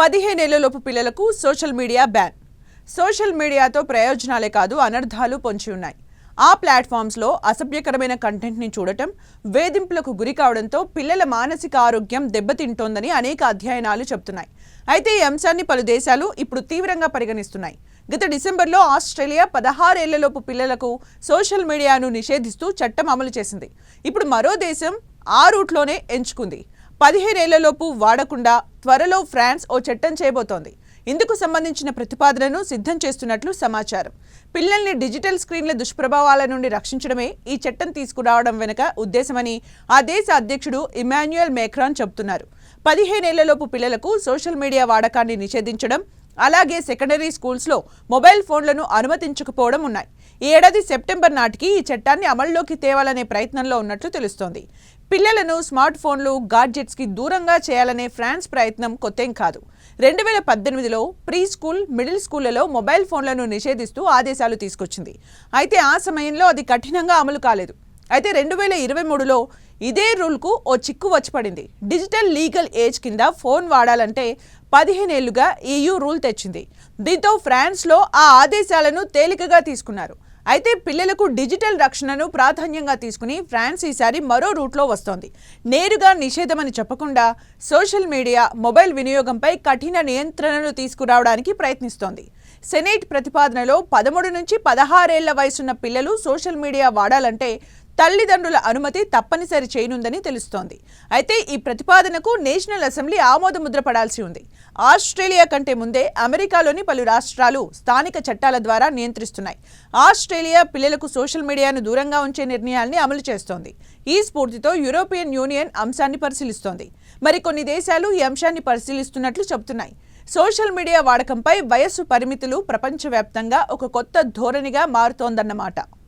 పదిహేనేళ్ళలోపు పిల్లలకు social media ban. Social మీడియాతో ప్రయోజనాలే కాదు అనర్థాలు పొంచి ఉన్నాయి. ఆ ప్లాట్ఫామ్స్లో అసభ్యకరమైన కంటెంట్ని చూడటం వేధింపులకు గురి కావడంతో పిల్లల మానసిక ఆరోగ్యం దెబ్బతింటోందని అనేక అధ్యయనాలు చెబుతున్నాయి. అయితే ఈ అంశాన్ని పలు దేశాలు ఇప్పుడు తీవ్రంగా పరిగణిస్తున్నాయి. గత డిసెంబర్లో ఆస్ట్రేలియా పదహారేళ్ళలోపు పిల్లలకు సోషల్ మీడియాను నిషేధిస్తూ చట్టం అమలు చేసింది. ఇప్పుడు మరో దేశం ఆ రూట్లోనే ఎంచుకుంది. పదిహేనేళ్ళలోపు వాడకుండా త్వరలో ఫ్రాన్స్ ఓ చట్టం చేయబోతోంది. ఇందుకు సంబంధించిన ప్రతిపాదనను సిద్ధం చేస్తున్నట్లు సమాచారం. పిల్లల్ని డిజిటల్ స్క్రీన్ల దుష్ప్రభావాల నుండి రక్షించడమే ఈ చట్టం తీసుకురావడం వెనుక ఉద్దేశమని ఆ దేశ అధ్యక్షుడు ఇమాన్యుయల్ మేక్రాన్ చెబుతున్నారు. పదిహేనేళ్ళలోపు పిల్లలకు సోషల్ మీడియా వాడకాన్ని నిషేధించడం అలాగే సెకండరీ స్కూల్స్లో మొబైల్ ఫోన్లను అనుమతించకపోవడం ఉన్నాయి. ఈ ఏడాది సెప్టెంబర్ నాటికి ఈ చట్టాన్ని అమల్లోకి తేవాలనే ప్రయత్నంలో ఉన్నట్లు తెలుస్తోంది. పిల్లలను స్మార్ట్ ఫోన్లు గాడ్జెట్స్కి దూరంగా చేయాలనే ఫ్రాన్స్ ప్రయత్నం కొత్తేం కాదు. రెండు వేల పద్దెనిమిదిలో ప్రీ స్కూల్ మిడిల్ స్కూళ్ళలో మొబైల్ ఫోన్లను నిషేధిస్తూ ఆదేశాలు తీసుకొచ్చింది. అయితే ఆ సమయంలో అది కఠినంగా అమలు కాలేదు. అయితే రెండు వేల ఇరవై మూడులో ఇదే రూల్కు ఓ చిక్కు వచ్చి పడింది డిజిటల్ లీగల్ ఏజ్ కింద ఫోన్ వాడాలంటే పదిహేనేళ్ళుగా ఈయూ రూల్ తెచ్చింది. దీంతో ఫ్రాన్స్లో ఆ ఆదేశాలను తేలికగా తీసుకున్నారు. అయితే పిల్లలకు డిజిటల్ రక్షణను ప్రాధాన్యంగా తీసుకుని ఫ్రాన్స్ ఈసారి మరో రూట్లో వస్తోంది. నేరుగా నిషేధమని చెప్పకుండా సోషల్ మీడియా మొబైల్ వినియోగంపై కఠిన నియంత్రణలు తీసుకురావడానికి ప్రయత్నిస్తోంది. సెనేట్ ప్రతిపాదనలో పదమూడు నుంచి పదహారేళ్ళ వయసున్న పిల్లలు సోషల్ మీడియా వాడాలంటే తల్లిదండ్రుల అనుమతి తప్పనిసరి చేయనుందని తెలుస్తోంది. అయితే ఈ ప్రతిపాదనకు నేషనల్ అసెంబ్లీ ఆమోద ముద్ర పడాల్సి ఉంది. ఆస్ట్రేలియా కంటే ముందే అమెరికాలోని పలు రాష్ట్రాలు స్థానిక చట్టాల ద్వారా నియంత్రిస్తున్నాయి. ఆస్ట్రేలియా పిల్లలకు సోషల్ మీడియాను దూరంగా ఉంచే నిర్ణయాల్ని అమలు చేస్తోంది. ఈ స్ఫూర్తితో యూరోపియన్ యూనియన్ అంశాన్ని పరిశీలిస్తోంది. మరికొన్ని దేశాలు ఈ అంశాన్ని పరిశీలిస్తున్నట్లు చెబుతున్నాయి. సోషల్ మీడియా వాడకంపై వయస్సు పరిమితులు ప్రపంచవ్యాప్తంగా ఒక కొత్త ధోరణిగా మారుతోందన్నమాట.